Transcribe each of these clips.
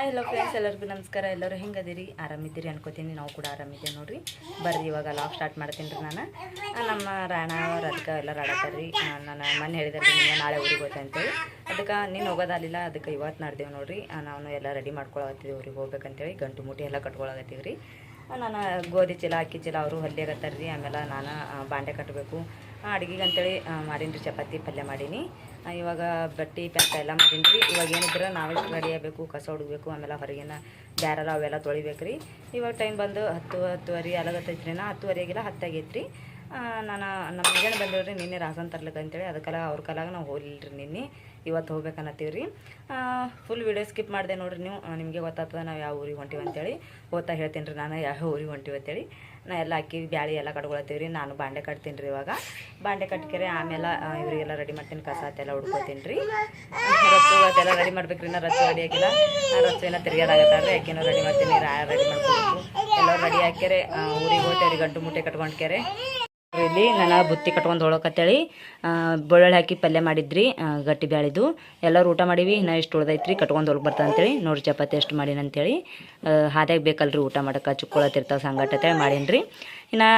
Hello friends ಎಲ್ಲರಿಗೂ ನಮಸ್ಕಾರ. ಎಲ್ಲರೂ ಹೆಂಗದಿರಿ? ಆರಾಮಿದ್ದೀರಿ ಅನ್ಕೋತೀನಿ. ನಾವು ಕೂಡ ಆರಾಮಿದ್ದೀವಿ ನೋಡಿರಿ. ಬರ್ರಿ, ಇವಾಗ ಲಾಗ್ ಸ್ಟಾರ್ಟ್ ಮಾಡ್ತೀನಿ ರೀ ನಾನು ನಮ್ಮ ರಾಣ ರಾಧಿಕಾ ಎಲ್ಲ ಆಡತ್ತಾರ ರೀ ನಾನು ಮನೆ ಹೇಳಿದ್ರಿ ನಿಮ್ಗೆ ನಾಳೆ ಊರಿಗೆ ಹೋಗ್ತಾ ಅಂತೇಳಿ. ಅದಕ್ಕೆ ನೀನು ಹೋಗೋದಾಲಿಲ್ಲ ಅದಕ್ಕೆ ಇವತ್ತು ನಾಡ್ದೇವು ನೋಡ್ರಿ. ನಾವು ಎಲ್ಲ ರೆಡಿ ಮಾಡ್ಕೊಳತ್ತೀವಿ ಊರಿಗೆ ಹೋಗ್ಬೇಕಂತೇಳಿ. ಗಂಟು ಮೂಟಿ ಎಲ್ಲ ಕಟ್ಕೊಳಕತ್ತೀವಿ ರೀ ನಾನು ಗೋಧಿ ಚೀಲ, ಅಕ್ಕಿ ಚೀಲ ಅವರು ಹೊಲಿಯಾಗತ್ತಾರ ರೀ ಆಮೇಲೆ ನಾನು ಬಾಂಡೆ ಕಟ್ಟಬೇಕು ಅಡುಗೆಗೆ ಅಂತೇಳಿ ಮಾಡೀನಿ ಚಪಾತಿ ಪಲ್ಯ ಮಾಡೀನಿ. ಇವಾಗ ಬಟ್ಟೆ, ಪ್ಯಾಕ್ ಎಲ್ಲ ಮಾಡೀನಿ ರೀ ಇವಾಗ ಏನಿದ್ರೆ ನಾವೇ ರೆಡಿ ಆಗಬೇಕು, ಕಸ ಹುಡುಗಬೇಕು ಆಮೇಲೆ ಹೊರಗಿನ ಬ್ಯಾರಲ್ಲ ಅವೆಲ್ಲ ತೊಳಿಬೇಕು ರೀ ಇವಾಗ ಟೈಮ್ ಬಂದು ಹತ್ತು, ಹತ್ತುವರೆ ಅಲಗತ್ತೈತೆ ರೀ ನಾ. ಹತ್ತುವರೆ ಆಗಿಲ್ಲ ಹತ್ತಾಗೈತೆ ರೀ ನಾನು, ನಮ್ಮ ಮಗನ ಬಂದಿವ್ರಿ, ನಿನ್ನೆ ರಾಸನ್ ತರ್ಲಿಕ್ಕೆ ಅಂತೇಳಿ. ಅದಕ್ಕೆಲ್ಲ ಅವ್ರ ಕಲಾಗ ನಾವು ರೀ ನಿನ್ನೆ. ಇವತ್ತು ಹೋಗ್ಬೇಕನ್ನತ್ತೀವಿ ರೀ ಫುಲ್ ವೀಡಿಯೋ ಸ್ಕಿಪ್ ಮಾಡಿದೆ ನೋಡ್ರಿ ನೀವು. ನಿಮಗೆ ಗೊತ್ತಾಗ್ತದೆ ನಾವು ಯಾವ ಊರಿಗೆ ಹೊಂಟೀವಿ ಅಂತೇಳಿ. ಓದ್ತಾ ಹೇಳ್ತೀನಿ ರೀ ನಾನು, ಯಾವ ಊರಿಗೆ ಹೊಂಟಿವಿ ಅಂತೇಳಿ. ನಾ ಎಲ್ಲ ಅಕ್ಕಿ, ಬ್ಯಾಳಿ ಎಲ್ಲ ಕಟ್ಕೊಳತ್ತೀವಿ ರೀ ನಾನು ಬಾಂಡೆ ಕಟ್ತೀನಿ ರೀ ಇವಾಗ. ಬಾಂಡೆ ಕಟ್ಕೆರೆ ಆಮೇಲೆ ಇವರಿಗೆಲ್ಲ ರೆಡಿ ಮಾಡ್ತೀನಿ ಕಸ ಅದೆಲ್ಲ ಹುಡ್ಕೋತೀನಿ ರೀ ರತ್ತು ಅದೆಲ್ಲ ರೆಡಿ ಮಾಡ್ಬೇಕು ರೀ ನಾ ರತ್ತು ರೆಡಿ ಆಗಿಲ್ಲ. ಆ ರತ್ತು ಏನೋ ತಿರ್ಗಾಡಾಗತ್ತಾರ ರೀ ಅಕ್ಕಿನೂ ರೆಡಿ ಮಾಡ್ತೀನಿ, ರಾ ರೆಡಿ ಮಾಡ್ಕೊಬೇಕು. ಎಲ್ಲ ರೆಡಿ ಹಾಕ್ಯಾರೆ. ಊರಿಗೆ ಹೋಗ್ತೇವೆ ಗಂಟು ಮುಟ್ಟೆ ಕಟ್ಕೊಂಡ್ಕ್ಯಾರೆ ಇಲ್ಲಿ ನಾನು ಬುತ್ತಿ ಕಟ್ಕೊಂಡು ಹೋಳಕತ್ತೇಳಿ. ಬೆಳ್ಳುಳ್ಳಿ ಹಾಕಿ ಪಲ್ಯ ಮಾಡಿದ್ರಿ ಗಟ್ಟಿ ಬ್ಯಾಳಿದು. ಎಲ್ಲರೂ ಊಟ ಮಾಡೀವಿ ಇನ್ನು ಇಷ್ಟು ಉಳ್ದೈತ್ರಿ ಕಟ್ಕೊಂಡು ಹೋಗಿ ಬರ್ತಾ ಅಂತೇಳಿ. ನೋಡಿ ಚಪಾತಿ ಎಷ್ಟು ಮಾಡೀನಿ ಅಂತೇಳಿ. ಹಾದ್ಯಾಗ ಬೇಕಲ್ರಿ ಊಟ ಮಾಡೋಕೆ ಚುಕ್ಕೊಳತಿರ್ತಾವೆ ಸಂಗಟ ಅಂತೇಳಿ ಮಾಡೀನಿ ಇನ್ನು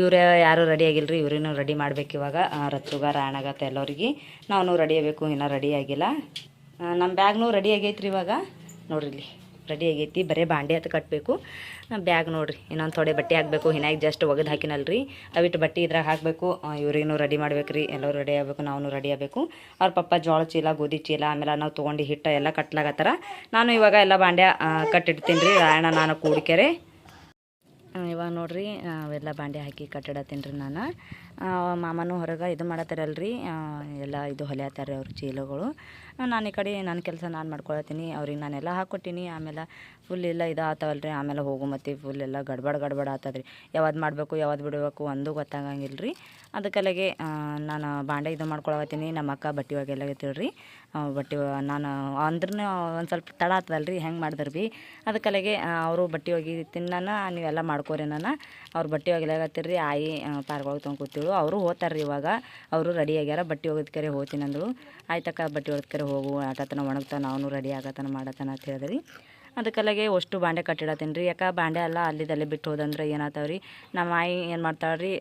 ಇವ್ರು ಯಾರು ರೆಡಿ ಆಗಿಲ್ಲರಿ ಇವ್ರಿನೂ ರೆಡಿ ಮಾಡ್ಬೇಕು ಇವಾಗ. ಆ, ರತ್ರುಗ ರಾಣಾಗತ್ತ ಎಲ್ಲರಿಗೆ. ನಾವು ರೆಡಿ ಆಗಬೇಕು ಇನ್ನೂ ರೆಡಿ ಆಗಿಲ್ಲ. ನಮ್ಮ ಬ್ಯಾಗ್ನೂ ರೆಡಿ ಆಗೈತ್ರಿ ಇವಾಗ. ನೋಡಿರಿ ಇಲ್ಲಿ ರೆಡಿ ಆಗೈತಿ. ಬರೀ ಬಾಂಡೆ ಹತ್ತು ಕಟ್ಟಬೇಕು ಬ್ಯಾಗ್ ನೋಡ್ರಿ, ಇನ್ನೊಂದು ಥೋಡೆ ಬಟ್ಟೆ ಹಾಕಬೇಕು. ಹಿನಾಗಿ ಜಸ್ಟ್ ಒಗದು ರೀ ಅವಿಟ್ಟು ಬಟ್ಟೆ ಇದ್ರಾಗ ಹಾಕಬೇಕು. ಇವ್ರಿಗೂ ರೆಡಿ ಮಾಡ್ಬೇಕು ರೀ ಎಲ್ಲರೂ ರೆಡಿ ಆಗಬೇಕು ನಾವು ರೆಡಿ ಆಗಬೇಕು. ಅವ್ರ ಪಪ್ಪ ಜೋಳ ಚೀಲ, ಗೋಧಿ ಚೀಲ, ಆಮೇಲೆ ನಾವು ತೊಗೊಂಡು ಹಿಟ್ಟು ಎಲ್ಲ ಕಟ್ಲಾಗತ್ತಾರ ನಾನು ಇವಾಗ ಎಲ್ಲ ಬಾಂಡೆ ಕಟ್ಟಿಡ್ತೀನಿ ರೀ. ರಾಯಣ ನಾನು ಕೂಡಿಕೆರೆ. ಇವಾಗ ನೋಡ್ರಿ, ಅವೆಲ್ಲ ಬಾಂಡೆ ಹಾಕಿ ಕಟ್ಟಿಡತ್ತೀನಿ ರೀ ನಾನು. ಮಾಮನೂ ಹೊರಗೆ ಇದು ಮಾಡತ್ತಾರಲ್ರಿ. ಎಲ್ಲ ಇದು ಹೊಲಿಯತ್ತಾರೆ ಅವ್ರ ಚೀಲಗಳು. ನಾನು ಈ ಕಡೆ ನನ್ನ ಕೆಲಸ ನಾನು ಮಾಡ್ಕೊಳತ್ತೀನಿ. ಅವ್ರಿಗೆ ನಾನೆಲ್ಲ ಹಾಕ್ಕೊಟ್ಟಿನಿ ಆಮೇಲೆ ಫುಲ್ ಎಲ್ಲ ಇದು ರೀ ಆಮೇಲೆ ಹೋಗು ಮತ್ತು ಫುಲ್ ಎಲ್ಲ ಗಡ್ಬಡ್ ಗಡ್ಬಡ ಆತದ್ರಿ. ಯಾವ್ದು ಮಾಡಬೇಕು, ಯಾವ್ದು ಬಿಡಬೇಕು ಒಂದು ಗೊತ್ತಾಗಂಗಿಲ್ಲ ರೀ ಅದಕ್ಕಲ್ಲಿಗೆ ನಾನು ಬಾಂಡೆ ಇದು ಮಾಡ್ಕೊಳತ್ತೀನಿ ನಮ್ಮ ಅಕ್ಕ ಬಟ್ಟೆ ಒಗೆಲ್ಲ ರೀ ಬಟ್ಟೆ ನಾನು ಅಂದ್ರೂ ಒಂದು ಸ್ವಲ್ಪ ತಡ ಆತದಲ್ರಿ. ಹೆಂಗೆ ಮಾಡಿದ್ರು ಭೀ ಅದಕ್ಕಲ್ಲಿಗೆ ಅವರು ಬಟ್ಟೆ ಒಗಿ ನಾನು ನೀವೆಲ್ಲ ಮಾಡ್ಕೋರಿ ನಾನು. ಅವ್ರು ಬಟ್ಟೆ ಒಗಿಲಾಗತ್ತಿರ್ರಿ ಆಯಿ ಪಾರ್ಗೊಳಗೆ ತೊಗೊಂಡು ಕೂತಿಳು ಅವರು ಹೋಗ್ತಾರ್ರಿ ಇವಾಗ. ಅವರು ರೆಡಿ ಆಗ್ಯಾರ. ಬಟ್ಟೆ ಒಗೆದ್ಕರೆ ಹೋಗ್ತೀನಿ ಅಂದಳು ಆಯ್ತಕ್ಕ, ಬಟ್ಟೆ ಒಗೆದ್ಕರೆ ಹೋಗು ಆಟತನ ಒಣಗ್ತಾನೆ ಅವನು ರೆಡಿ ಆಗತನ ಮಾಡತನ ಅಂತ ಹೇಳಿದ್ರಿ. ಅದಕ್ಕಲ್ಲಾಗೆ ಅಷ್ಟು ಬಾಂಡೆ ಕಟ್ಟಿಡತ್ತೀನಿ ರೀ. ಯಾಕೆ ಬಾಂಡೆ ಎಲ್ಲ ಅಲ್ಲಿದಲ್ಲಿ ಬಿಟ್ಟು ಹೋದಂದ್ರೆ ಏನಾಗ್ತಾವೆ ರೀ ನಮ್ಮ ಆಯಿ ಏನು ಮಾಡ್ತಾಳೆ ರೀ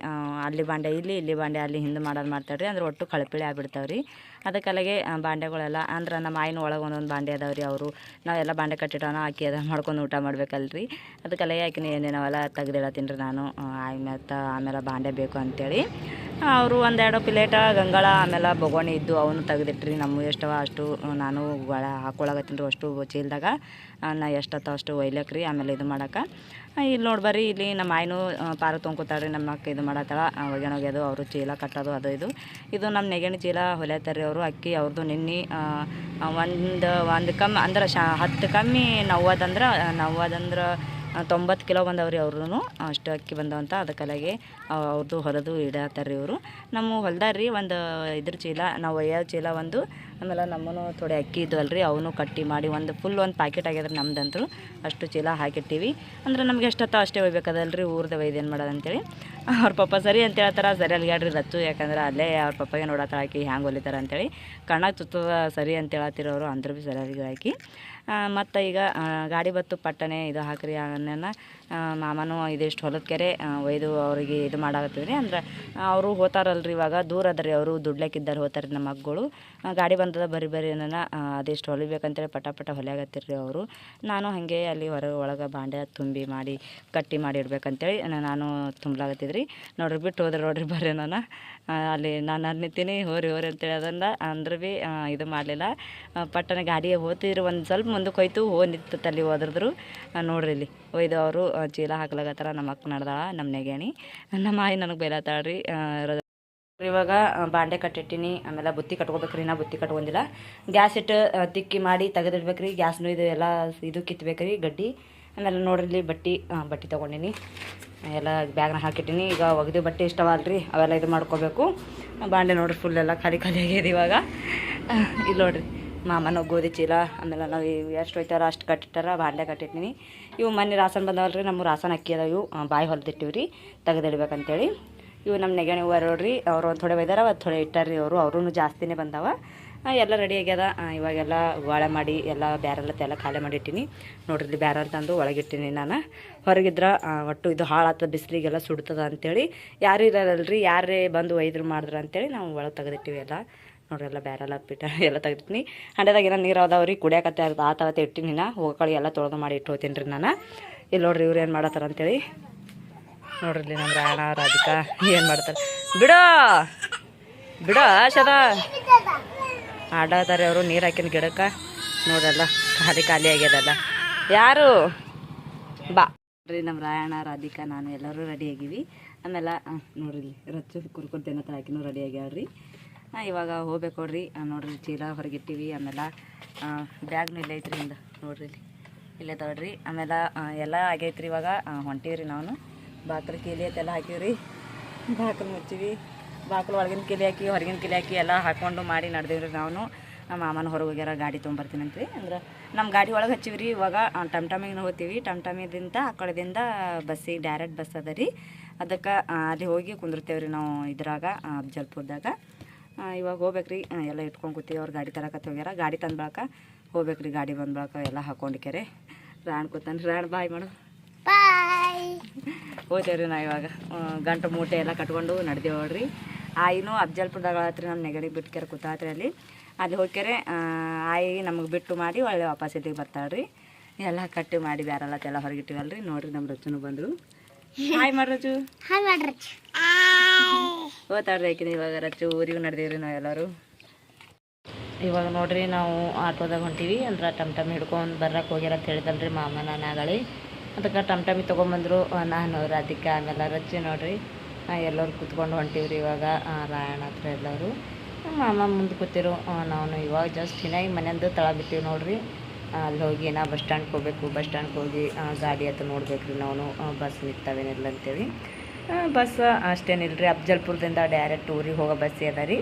ಅಲ್ಲಿ ಬಾಂಡೆ ಇಲ್ಲಿ ಇಲ್ಲಿ ಬಾಂಡೆ ಅಲ್ಲಿ ಹಿಂದೆ ಮಾಡೋದು ಮಾಡ್ತಾಳೆ ರೀ ಅಂದ್ರೆ ಒಟ್ಟು ಕಳಪಿಳಿ ಆಗಿಬಿಡ್ತಾವೆ ರೀ ಅದಕ್ಕಲ್ಲಾಗೆ ಬಾಂಡೆಗಳೆಲ್ಲ ಅಂದ್ರೆ ನಮ್ಮ ಆಯಿನ ಒಳಗೆ ಒಂದೊಂದು ಬಾಂಡೆ ಅದಾವೆ ರೀ ಅವರು ನಾವೆಲ್ಲ ಬಾಂಡೆ ಕಟ್ಟಿಡೋಣ ಆಕಿ ಅದ ಮಾಡ್ಕೊಂಡು ಊಟ ಮಾಡ್ಬೇಕಲ್ರಿ. ಅದಕ್ಕಲ್ಲಾಗೆ ಆಕಿನ ಏನೇನವೆಲ್ಲ ತೆಗ್ದಿಡತ್ತೀನಿ ರೀ ನಾನು. ಆ, ಆಯಿ ಮತ್ತು ಆಮೇಲೆ ಬಾಂಡೆ ಬೇಕು ಅಂತೇಳಿ. ಅವರು ಒಂದೆರಡು ಪ್ಲೇಟ ಗಂಗಳ ಆಮೇಲೆ ಬೊಗೋಣಿ ಇದ್ದು ಅವನು ತೆಗ್ದಿಟ್ರಿ. ನಮ್ಮ ಎಷ್ಟವ ಅಷ್ಟು ನಾನು ಹಾಕೊಳಗತ್ತೀನಿ ರೀ ಅಷ್ಟು ಚೀಲದಾಗ. ಆ, ನಾ ಎಷ್ಟತ್ತ ಅಷ್ಟು ರೀ ಆಮೇಲೆ ಇದು ಮಾಡೋಕೆ. ಇಲ್ಲಿ ನೋಡಿ ಬರ್ರಿ ಇಲ್ಲಿ ನಮ್ಮ ಆಯ್ನು ಪಾರ ರೀ ನಮ್ಮ ಅಕ್ಕ ಇದು ಮಾಡತ್ತಾಳ. ಒಗ್ಯಾಣ ಒಗ್ಯೋದು ಅವರು ಚೀಲ ಕಟ್ಟೋದು ಅದು ಇದು. ಇದು ನಮ್ಮ ನೆಗಣಿ ಚೀಲ ಹೊಲಿಯತ್ತಾರೆ ಅವರು ಅಕ್ಕಿ ಅವ್ರದ್ದು ನಿನ್ನೆ ಒಂದು ಒಂದು ಕಮ್ಮಿ ಅಂದ್ರೆ ಶಾ ಹತ್ತು ಕಮ್ಮಿ ನವ್ವದಂದ್ರೆ ನವ್ವದಂದ್ರೆ ತೊಂಬತ್ತು ಕಿಲೋ ಬಂದವ್ರಿ ಅವ್ರೂ ಅಷ್ಟು ಅಕ್ಕಿ ಬಂದವಂತ ಅದಕ್ಕಲಾಗೆ ಅವ್ರದ್ದು ಹೊಲದು ಇಡತ್ತಾರ ರೀ ಇವರು. ನಮ್ಮ ಹೊಲ್ದಾರ್ರಿ ಒಂದು ಇದ್ರ ಚೀಲ, ನಾವು ಒಯ್ಯೋ ಚೀಲ ಒಂದು. ಆಮೇಲೆ ನಮ್ಮನು ಥೋಡೆ ಅಕ್ಕಿ ಇದ್ವಲ್ರಿ, ಅವನು ಕಟ್ಟಿ ಮಾಡಿ ಒಂದು ಫುಲ್ ಒಂದು ಪ್ಯಾಕೆಟ್ ಆಗ್ಯದ್ರಿ ನಮ್ದಂತೂ ಅಷ್ಟು ಚೀಲ ಹಾಕಿಟ್ಟಿವಿ. ಅಂದ್ರೆ ನಮ್ಗೆ ಎಷ್ಟೊತ್ತ ಅಷ್ಟೇ ಒಯ್ಬೇಕದಲ್ರಿ ಊರ್ದ ಒಯ್ದು ಏನು ಮಾಡೋದು ಅಂತೇಳಿ. ಅವ್ರ ಪಪ್ಪ ಸರಿ ಅಂತ ಹೇಳ್ತಾರೆ, ಸರಿ ಅಲ್ಗಾಡ್ರಿ ರಚ್ಚು ಯಾಕಂದ್ರೆ ಅಲ್ಲೇ ಅವ್ರ ಪಪ್ಪಗೆ ನೋಡತ್ತಾಳ ಆಕಿ ಹ್ಯಾಂಗೆ ಹೊಲಿತಾರ ಅಂತೇಳಿ. ಕಣ್ಣಾಗ ತುತ್ತದ ಸರಿ ಅಂತ ಹೇಳತ್ತಿರೋರು ಅಂದ್ರೂ ಭೀ ಸರಿಯಾಗಿ ಆಕಿ ಮತ್ತು ಈಗ ಗಾಡಿ ಬತ್ತು ಪಟ್ಟನೆ ಇದು ಹಾಕ್ರಿ ಅವನ್ನ ಮಾಮನು ಇದಿಷ್ಟು ಹೊಲದ ಕೆರೆ ಆ, ಒಯ್ದು ಅವ್ರಿಗೆ ಇದು ಮಾಡಾಕತ್ತಿದ್ರಿ. ಅಂದ್ರೆ ಅವರು ಹೋತಾರಲ್ರಿ ಇವಾಗ. ದೂರ ಅದ್ರಿ ಅವರು ದುಡ್ಲಕ್ಕಿದ್ದಾರೆ ಹೋತಾರೆ ನಮ್ಮ ಮಕ್ಕಳು ಗಾಡಿ ಬಂದದ ಬರಿ ಬರಿ ನನ್ನ ಅದಿಷ್ಟು ಹೊಲಿಬೇಕಂತೇಳಿ ಪಟ ಪಟ ಹೊಲಿಯಾಗತ್ತಿರ್ರಿ ಅವರು. ನಾನು ಹಾಗೆ ಅಲ್ಲಿ ಹೊರ ಒಳಗೆ ಬಾಂಡೆ ತುಂಬಿ ಮಾಡಿ ಕಟ್ಟಿ ಮಾಡಿ ಇಡ್ಬೇಕಂತೇಳಿ ನಾನು ತುಂಬಲಾಗತ್ತಿದ್ರಿ ನೋಡ್ರಿ ಬಿಟ್ಟು ಹೋದ್ರೆ ನೋಡ್ರಿ ಬರ್ರಿ ನಾನು. ಅಲ್ಲಿ ನಾನು ಅಲ್ಲಿ ಹೋರಿ ಹೋರಿ ಅಂತೇಳಿ ಅದನ್ನ ಅಂದ್ರೆ ಭೀ ಇದು ಮಾಡಲಿಲ್ಲ. ಪಟ್ಟಣ ಗಾಡಿ ಹೋತಿದ್ರು ಒಂದು ಸ್ವಲ್ಪ ಮುಂದಕ್ಕೆ ಹೋಯ್ತು ಹೋ ನಿಂತಲ್ಲಿ ಹೋದ್ರದ್ರು ನೋಡ್ರಿ ಇಲ್ಲಿ ಒಯ್ದು ಅವರು ಚೀಲ ಹಾಕ್ಲಾಗತ್ತಾರ ನಮ್ಮ ಅಕ್ಕ ನಡ್ದಾಳ, ನಮ್ಮ ನೆಗೆಣಿ. ನಮ್ಮ ಆಯಿ ನನಗೆ ಬೈಲತ್ತಾಳ್ರಿ ಇವಾಗ ಬಾಂಡೆ ಕಟ್ಟಿಟ್ಟಿನಿ, ಆಮೇಲೆ ಬುತ್ತಿ ಕಟ್ಕೋಬೇಕ್ರಿ, ನಾ ಬುತ್ತಿ ಕಟ್ಕೊಂಡಿಲ್ಲ. ಗ್ಯಾಸ್ ಇಟ್ಟು ತಿಕ್ಕಿ ಮಾಡಿ ತೆಗೆದಿಡ್ಬೇಕ್ರಿ, ಗ್ಯಾಸ್ನು ಇದು ಎಲ್ಲ ಇದು ಕಿತ್ಬೇಕ್ರಿ, ಗಡ್ಡಿ. ಆಮೇಲೆ ನೋಡ್ರಿ ಬಟ್ಟೆ ಬಟ್ಟೆ ತೊಗೊಂಡಿನಿ. ಎಲ್ಲ ಬ್ಯಾಗ್ನ ಹಾಕಿಟ್ಟಿನಿ. ಈಗ ಒಗೆದು ಬಟ್ಟೆ ಇಷ್ಟವಲ್ರಿ, ಅವೆಲ್ಲ ಇದು ಮಾಡ್ಕೋಬೇಕು. ಬಾಂಡೆ ನೋಡ್ರಿ ಫುಲ್ ಎಲ್ಲ ಖಾಲಿ ಖಾಲಿ ಆಗ್ಯದ ಇವಾಗ. ಇಲ್ಲಿ ನೋಡ್ರಿ. ಮಾಮನ ಗೋಧಿ ಚೀಲ, ಆಮೇಲೆ ನಾವು ಎಷ್ಟು ಹೋಯ್ತಾರ ಅಷ್ಟು ಕಟ್ಟಿಟ್ಟಾರ, ಬಾಂಡೆ ಕಟ್ಟಿಟ್ಟಿನಿ. ಇವು ಮೊನ್ನೆ ರಾಸನ್ ಬಂದವಲ್ರಿ, ನಮ್ಮ ರಾಸನ್ ಅಕ್ಕಿ ಅದಾವ ಇವು. ಬಾಯಿ ಹೊಲ್ದಿಟ್ಟಿವಿ ರೀ ತೆಗೆದಿಡ್ಬೇಕಂತೇಳಿ. ಇವು ನಮ್ಮ ನೆಗಣಿ ಹೂವು ನೋಡ್ರಿ, ಅವ್ರು ಒಂದು ಥೊಡೆ ಒಯ್ದಾರ, ಒಂದು ಥೋಡೆ ಇಟ್ಟಾರ್ರಿ ಅವರು. ಅವ್ರೂ ಜಾಸ್ತಿನೇ ಬಂದಾವ. ಎಲ್ಲ ರೆಡಿ ಆಗ್ಯದ. ಇವಾಗೆಲ್ಲ ಒಳೆ ಮಾಡಿ, ಎಲ್ಲ ಬ್ಯಾರಲ್ ಎಲ್ಲ ಖಾಲಿ ಮಾಡಿಟ್ಟಿನಿ ನೋಡ್ರಿ ಬ್ಯಾರಲ್ ತಂದು ಒಳಗಿಟ್ಟಿನಿ ನಾನು. ಹೊರಗಿದ್ರೆ ಒಟ್ಟು ಇದು ಹಾಳಾಗ್ತದೆ ಬಿಸಿಲಿಗೆಲ್ಲ ಸುಡ್ತದ ಅಂತೇಳಿ. ಯಾರು ಇರಲ್ಲಲ್ರಿ ಯಾರೇ ಬಂದು ಒಯ್ದ್ರು ಮಾಡಿದ್ರು ಅಂತೇಳಿ ನಾವು ಒಳಗೆ ತೆಗೆದಿಟ್ಟಿವಿ ಎಲ್ಲ. ನೋಡ್ರಿ ಎಲ್ಲ ಬ್ಯಾರಲ್ ಹಾಕ್ಬಿಟ್ಟ ಎಲ್ಲ ತೆಗಿತೀನಿ ಹಂಡೆದಾಗ ಏನೋ ನೀರು ಅದಾವ್ರಿ ಕುಡಿಯಾಕತ್ತೆ ಆ ತವತ್ತೆ ಇಟ್ಟಿನಿ ನಾ ಹೋಗಕಳಿ ಎಲ್ಲ ತೊಳೆದು ಮಾಡಿ ಇಟ್ಟು ಹೋಗ್ತೀನಿ ರೀ ನಾನು. ಇಲ್ಲಿ ನೋಡ್ರಿ ಇವ್ರು ಏನು ಮಾಡತ್ತಾರ ಅಂತೇಳಿ. ನೋಡ್ರಿ ಇಲ್ಲಿ ನಮ್ಮ ರಾಯಣ ರಾಧಿಕಾ ಏನು ಮಾಡ್ತಾರೆ. ಬಿಡೋ! ಬಿಡೋ ಶದ ಆಡತಾರೆ ಅವರು ನೀರು ಹಾಕಿನ ಗಿಡಕ್ಕೆ. ನೋಡಲ್ಲ ಖಾಲಿ ಖಾಲಿ ಆಗ್ಯದಲ್ಲ ಯಾರು? ಬಾ. ರೀ ನಮ್ಮ ರಾಯಣ ರಾಧಿಕಾ ನಾನು ಎಲ್ಲರೂ ರೆಡಿ ಆಗಿವಿ. ಆಮೇಲೆ ನೋಡ್ರಿ ರಚ್ಚು ಕುರ್ಕುರ್ ತಿನ್ನತ್ರ ಹಾಕಿನೂ ರೆಡಿ ಆಗ್ಯಾವ್ರಿ ಆ, ಇವಾಗ ಹೋಗ್ಬೇಕು ನೋಡ್ರಿ ನೋಡ್ರಿ, ಚೀಲ ಹೊರಗಿಟ್ಟಿವಿ. ಆಮೇಲೆ ಬ್ಯಾಗ್ನು ಇಲ್ಲೇ ಐತ್ರಿ ಹಿಂದೆ. ನೋಡ್ರಿ ಇಲ್ಲಿ. ಇಲ್ಲೇ ತಗೊಳ್ರಿ. ಆಮೇಲೆ ಎಲ್ಲ ಆಗೈತ್ರಿ ಇವಾಗ. ಹೊಂಟೀವಿ ರೀ ನಾವು ಬಾಕ್ಲು ಕೀಲಿ ಅಂತೆಲ್ಲ ಹಾಕಿವ್ರಿ. ಬಾಕ್ಲು ಮುಚ್ಚಿವಿ. ಬಾಕ್ಲು ಒಳಗಿನ ಕಿಲಿ ಹಾಕಿ, ಹೊರಗಿನ ಕಿಲಿ ಹಾಕಿ, ಎಲ್ಲ ಹಾಕ್ಕೊಂಡು ಮಾಡಿ ನಡೆದೇವ್ರಿ ನಾವು ನಮ್ಮ ಮಾಮನ ಹೊರಗೆ ಹೋಗ್ಯಾರ, ಗಾಡಿ ತೊಗೊಂಬರ್ತೀನಂತ್ರಿ. ಅಂದ್ರೆ ನಮ್ಮ ಗಾಡಿ ಒಳಗೆ ಹಚ್ಚಿವ್ರಿ ಇವಾಗ. ಟಮ್ ಟಮಿಗೆ ಹೋಗ್ತೀವಿ. ಟಮ್ ಟಮಿದಿಂದ ಆ ಕಡೆದಿಂದ ಬಸ್ಸಿಗೆ ಡೈರೆಕ್ಟ್ ಬಸ್ ಅದ ರೀ. ಅದಕ್ಕೆ ಅಲ್ಲಿ ಹೋಗಿ ಕುಂದಿರ್ತೇವ್ರಿ ನಾವು ಇದ್ರಾಗ ಅಫ್ಜಲ್ಪುರದಾಗ ಇವಾಗ ಹೋಗ್ಬೇಕ್ರಿ. ಎಲ್ಲ ಇಟ್ಕೊಂಡು ಕೂತೀವಿ. ಅವ್ರು ಗಾಡಿ ತರಕತ್ತ ಹೋಗ್ಯಾರ. ಗಾಡಿ ತಂದು ಬಳಕ ಹೋಗ್ಬೇಕ್ರಿ. ಗಾಡಿ ಬಂದ ಬಳಕ ಎಲ್ಲ ಹಾಕೊಂಡಿಕ್ಯಾರೆ ರಾಣ್ ಕೂತಾನೆ. ರಾಣ್ ಬಾಯ್ ಮಾಡು. ಹೋಗ್ತೇವ್ರಿ ನಾ ಇವಾಗ. ಗಂಟು ಮೂಟೆ ಎಲ್ಲ ಕಟ್ಕೊಂಡು ನಡೆದೇವ್ ನೋಡ್ರಿ. ಆಯಿನೂ ಅಫ್ಜಲ್ಪುರದಾಗ ಹತ್ರ ನಮ್ಮ ನೆಗಡಿ ಬಿಟ್ಕೆರೆ ಕೂತಾತ್ರಿ ಅಲ್ಲಿ. ಅಲ್ಲಿ ಹೋಗ್ಯಾರೆ ಆಯಿ ನಮಗೆ ಬಿಟ್ಟು ಮಾಡಿ ಒಳ್ಳೆ ವಾಪಸ್ ಇಲ್ಲಿಗೆ ಬರ್ತಾಳ್ರಿ. ಎಲ್ಲ ಕಟ್ಟಿ ಮಾಡಿ ಬ್ಯಾರಲ್ಲ ಹೊರಗಿಟ್ಟಿವಲ್ರಿ. ನೋಡ್ರಿ ನಮ್ಮ ರಚನು ಬಂದರು. ಹಾಯ್ ಮಾಡಿ ರಚು ಹಾಯ್ ಮಾಡ್ರಿ ಆಕಿನ ಇವಾಗ ರಚು ಊರಿಗೂ ನಡೆದೇವ್ರಿ ನಾವೆಲ್ಲರೂ. ಇವಾಗ ನೋಡ್ರಿ ನಾವು ಆಟೋದಾಗ ಹೊಂಟೀವಿ, ಅಂದ್ರೆ ಟಮ್ ಟಮ್ ಹಿಡ್ಕೊಂಡು ಬರ್ರಕ್ಕೆ ಹೋಗ್ಯಾರ ಅಂತ ಹೇಳಿದಲ್ರಿ ಮಾಮ ನಾನಾಗಳಿ. ಅದಕ್ಕೆ ಟಮ್ ಟಮಿ ತೊಗೊಂಬಂದ್ರು ನಾನು, ರಾಧಿಕಾ, ಆಮೇಲೆ ರಚ್ಚಿ ನೋಡ್ರಿ. ಎಲ್ಲರೂ ಕುತ್ಕೊಂಡು ಹೊಂಟೀವ್ರಿ ಇವಾಗ ರಾಯಣ್ಣ ಹತ್ರ ಎಲ್ಲರೂ. ಮಾಮ ಮುಂದೆ ಕೂತಿರು ನಾವು ಇವಾಗ ಜಸ್ಟ್ ಹಿನಾಗಿ ಮನೆಯಿಂದ ತಳ ಬಿತ್ತೀವಿ ನೋಡ್ರಿ. ಅಲ್ಲಿ ಹೋಗಿ ನಾ ಬಸ್ ಸ್ಟ್ಯಾಂಡ್ಗೆ ಹೋಗ್ಬೇಕು, ಬಸ್ ಸ್ಟ್ಯಾಂಡ್ಗೆ ಹೋಗಿ ಗಾಡಿ ಹತ್ರ ನೋಡ್ಬೇಕು ರೀ ನಾವು ಬಸ್ ನಿಂತಾವೇನಿಲ್ಲ ಅಂತೇಳಿ. ಬಸ್ ರೀ ಅಫ್ಜಲ್ಪುರದಿಂದ ಡೈರೆಕ್ಟ್ ಊರಿಗೆ ಹೋಗೋ ಬಸ್ ಅದ ರೀ.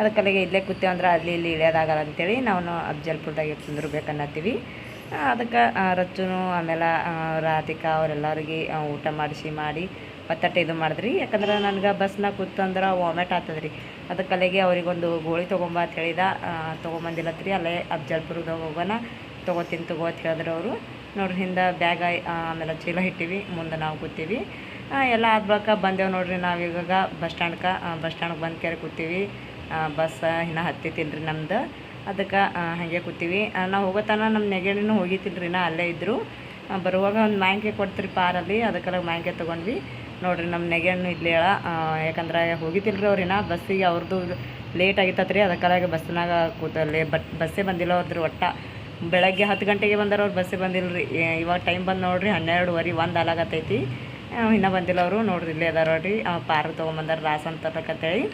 ಅದಕ್ಕಲ್ಲಿಗೆ ಇಲ್ಲೇ ಕೂತೇವಂದ್ರೆ ಅಲ್ಲಿ ಇಲ್ಲಿ ಇಳಿಯೋದಾಗಲ್ಲ ಅಂತೇಳಿ ನಾವು ಅಫ್ಜಲ್ಪುರದಾಗ ಕುಂದಿರ್ಬೇಕನ್ನತ್ತೀವಿ. ಅದಕ್ಕೆ ರಚ್ಚುನು ಆಮೇಲೆ ರಾಧಿಕಾ ಅವರೆಲ್ಲರಿಗೆ ಊಟ ಮಾಡಿಸಿ ಮಾಡಿ ಒತ್ತಟ್ಟೆ ಇದು ಮಾಡಿದ್ರಿ. ಯಾಕಂದ್ರೆ ನನಗೆ ಬಸ್ನಾಗ ಕೂತಂದ್ರೆ ವಾಮಿಟ್ ಆಗ್ತದ್ರಿ. ಅದಕ್ಕಲ್ಲಿಗೆ ಅವರಿಗೊಂದು ಗೋಳಿ ತೊಗೊಂಬ ಅಂತ ಹೇಳಿದ. ತೊಗೊಂಬಂದಿಲ್ಲತ್ರಿ. ಅಲ್ಲೇ ಅಫ್ಜಲ್ಪುರದಾಗ ಹೋಗೋಣ, ತೊಗೋತೀನಿ ತಗೋ ಅಂತ ಹೇಳಿದ್ರು ಅವರು. ನೋಡ್ರಿ ಹಿಂದೆ ಬ್ಯಾಗ್ ಆಮೇಲೆ ಚೀಲ ಇಟ್ಟಿವಿ. ಮುಂದೆ ನಾವು ಕೂತೀವಿ. ಎಲ್ಲ ಆದ ಬಳಿಕ ಬಂದೇವು ನೋಡ್ರಿ ನಾವು ಇವಾಗ ಬಸ್ ಸ್ಟ್ಯಾಂಡ್ಗೆ ಬಸ್ ಸ್ಟ್ಯಾಂಡ್ಗೆ ಬಂದು ಕೇರಿ ಕೂತೀವಿ. ಬಸ್ ಇನ್ನೂ ಹತ್ತಿತಿಲ್ರಿ ರೀ ನಮ್ದು. ಅದಕ್ಕೆ ಹಾಗೆ ಕೂತೀವಿ. ನಾವು ಹೋಗೋತನ ನಮ್ಮ ನೆಗಡಿನೂ ಹೋಗಿತ್ತಿಲ್ಲ ನಾ ಅಲ್ಲೇ ಇದ್ದರು ಬರುವಾಗ ಒಂದು ಮ್ಯಾಂಕೆ ಕೊಡ್ತೀರಿ ಪಾರಲ್ಲಿ ಅದಕ್ಕೆಲ್ಲ ಮ್ಯಾಂಕೆ ತೊಗೊಂಡ್ವಿ. ನೋಡ್ರಿ ನಮ್ಮ ನೆಗೆಣ್ಣು ಇಲ್ಲಿ ಹೇಳ ಯಾಕಂದ್ರೆ ಹೋಗಿತ್ತಿಲ್ಲ ರೀ ಅವ್ರಿನ ಬಸ್ಸಿಗೆ ಅವ್ರದ್ದು ಲೇಟ್ ಆಗಿತ್ತತ್ ರೀ ಅದಕ್ಕಾಗಿ ಬಸ್ನಾಗ ಕೂತಲ್ಲಿ ಬಟ್ ಬಸ್ಸೇ ಬಂದಿಲ್ಲ ಅವ್ರದ್ದು ಒಟ್ಟ. ಬೆಳಗ್ಗೆ ಹತ್ತು ಗಂಟೆಗೆ ಬಂದಾರ ಅವ್ರು ಬಸ್ಸೇ ಬಂದಿಲ್ಲ ರೀ ಇವಾಗ ಟೈಮ್ ಬಂದು ನೋಡ್ರಿ ಹನ್ನೆರಡುವರೆ, ಒಂದು ಆಲಾಗತ್ತೈತಿ ಇನ್ನೂ ಬಂದಿಲ್ಲ ಅವರು, ನೋಡ್ರಿ ಇಲ್ಲೇ ಅದಾರ ಪಾರು ತೊಗೊಂಬಂದಾರ ರಾಸನ್ ತರಕಂತೇಳಿ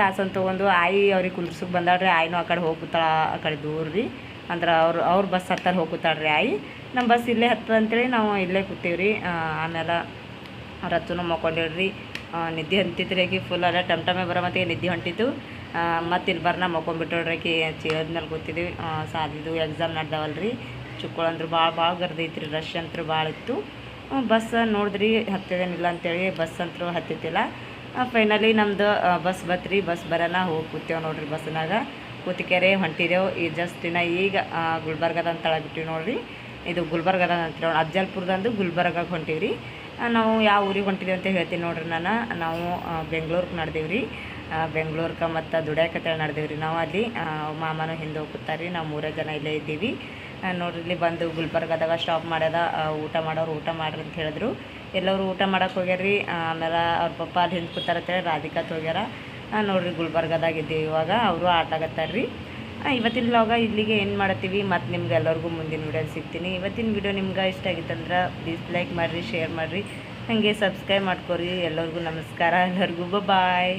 ರಾಸನ್ ತೊಗೊಂಡು ಆಯಿ ಅವ್ರಿಗೆ ಕುಲ್ಸಕ್ಕೆ ಬಂದಾಳ್ರಿ. ಆಯಿನೂ ಆ ಕಡೆ ಹೋಗ್ತಾಳ ಆ ಕಡೆ ದೂರ ರೀ ಅಂದ್ರೆ ಅವ್ರು, ಅವ್ರ ಬಸ್ ಹತ್ತಾರ ಹೋಗ್ತಾಳ್ರಿ ಆಯಿ. ನಮ್ಮ ಬಸ್ ಇಲ್ಲೇ ಹತ್ತದ ಅಂತೇಳಿ ನಾವು ಇಲ್ಲೇ ಕೂತೀವ್ರಿ. ಆಮೇಲೆ ರಚ್ಚುನು ಮಕ್ಕೊಂಡಿಡ್ರಿ ನಿದ್ದೆ ಆಕಿ ಫುಲ್ ಅಲ್ಲ ಟಮ್ ಟಮೆ ಬರೋ ಮತ್ತೆ ನಿದ್ದೆ ಹೊಂಟಿತ್ತು. ಮತ್ತು ಇಲ್ಲಿ ಬರ್ನ ಆಕಿ. ಚೇರ್ ಮೇಲೆ ಕೂತಿದ್ವಿ ಸಾಲಿದು ಎಕ್ಸಾಮ್ ನಡ್ದಾವಲ್ರಿ. ಚುಕ್ಕಳು ಅಂದ್ರೆ ಭಾಳ ಭಾಳ ಗರ್ದೈತ್ರಿ ರಶ್ ಅಂತೂ ಭಾಳ ಇತ್ತು. ಬಸ್ ನೋಡಿದ್ರಿ, ಹತ್ತಿದೇನಿಲ್ಲ ಅಂತೇಳಿ ಬಸ್ ಅಂತೂ ಹತ್ತಿತ್ತಿಲ್ಲ ಫೈನಲಿ ನಮ್ಮದು ಬಸ್ ಬತ್ರಿ, ಬಸ್ ಬರೋಣ ಹೋಗಿ ಕೂತೇವೆ ನೋಡ್ರಿ ಬಸ್ನಾಗ. ಕೂತಿಕೆರೆ, ಹೊಂಟಿದೆವು. ಈ ಜಸ್ಟ್ ಇನ್ನ ಈಗ ಗುಲ್ಬರ್ಗದ ಅಂತ ಬಿಟ್ಟಿವಿ ನೋಡ್ರಿ. ಇದು ಗುಲ್ಬರ್ಗದ ಅಂತ ಅಫ್ಜಲ್ಪುರದಂದು ಗುಲ್ಬರ್ಗಾಗೆ ಹೊಂಟೀವಿ ರೀ ನಾವು ಯಾವ ಊರಿಗೆ ಹೊಂಟಿದ್ದೀವಿ ಅಂತ ಹೇಳ್ತೀನಿ ನೋಡ್ರಿ ನಾನು. ನಾವು ಬೆಂಗ್ಳೂರ್ಗೆ ನಡೆದೀವಿ ರೀ ಬೆಂಗ್ಳೂರ್ಗೆ ಮತ್ತು ದುಡ್ಯಾಕತ್ತೇಳಿ ನಡೆದೀವಿ ರೀ ನಾವು ಅಲ್ಲಿ ಮಾಮನೂ ಹಿಂದೆ ಹೋಗ್ತಾರೆ ನಾವು ಮೂರೇ ಜನ ಇಲ್ಲೇ ಇದ್ದೀವಿ. ನೋಡ್ರಿ, ಇಲ್ಲಿ ಬಂದು ಗುಲ್ಬರ್ಗದಾಗ ಸ್ಟಾಪ್ ಮಾಡ್ಯದ ಊಟ ಮಾಡೋರು ಊಟ ಮಾಡ್ರಿ ಅಂತ ಹೇಳಿದ್ರು. ಎಲ್ಲರೂ ಊಟ ಮಾಡಕ್ಕೆ ರೀ ಆಮೇಲೆ ಅವ್ರ ಪಪ್ಪ ಅಲ್ಲಿ ಹಿಂದೆ ಕೂತಾರ ಅಂತೇಳಿ ರಾಧಿಕಾತ್ ಹೋಗ್ಯಾರ. ನೋಡ್ರಿ, ಗುಲ್ಬರ್ಗದಾಗ ಇದ್ದೀವಿ ಇವಾಗ. ಅವರು ಆಡ್ಲಾಗತ್ತಾರ್ರಿ ರೀ ಇವತ್ತಿನ ವ್ಲಾಗ ಇಲ್ಲಿಗೆ ಏನು ಮಾಡ್ತೀವಿ. ಮತ್ತು ನಿಮ್ಗೆ ಎಲ್ಲರಿಗೂ ಮುಂದಿನ ವಿಡಿಯೋ ಸಿಗ್ತೀನಿ. ಇವತ್ತಿನ ವಿಡಿಯೋ ನಿಮ್ಗೆ ಇಷ್ಟ ಆಗಿತ್ತಂದ್ರೆ ಪ್ಲೀಸ್ ಲೈಕ್ ಮಾಡಿರಿ ಶೇರ್ ಮಾಡಿರಿ. ಹಾಗೆ ಸಬ್ಸ್ಕ್ರೈಬ್ ಮಾಡ್ಕೊರಿ. ಎಲ್ಲರಿಗೂ ನಮಸ್ಕಾರ. ಎಲ್ಲರಿಗೂ ಬಾಯ್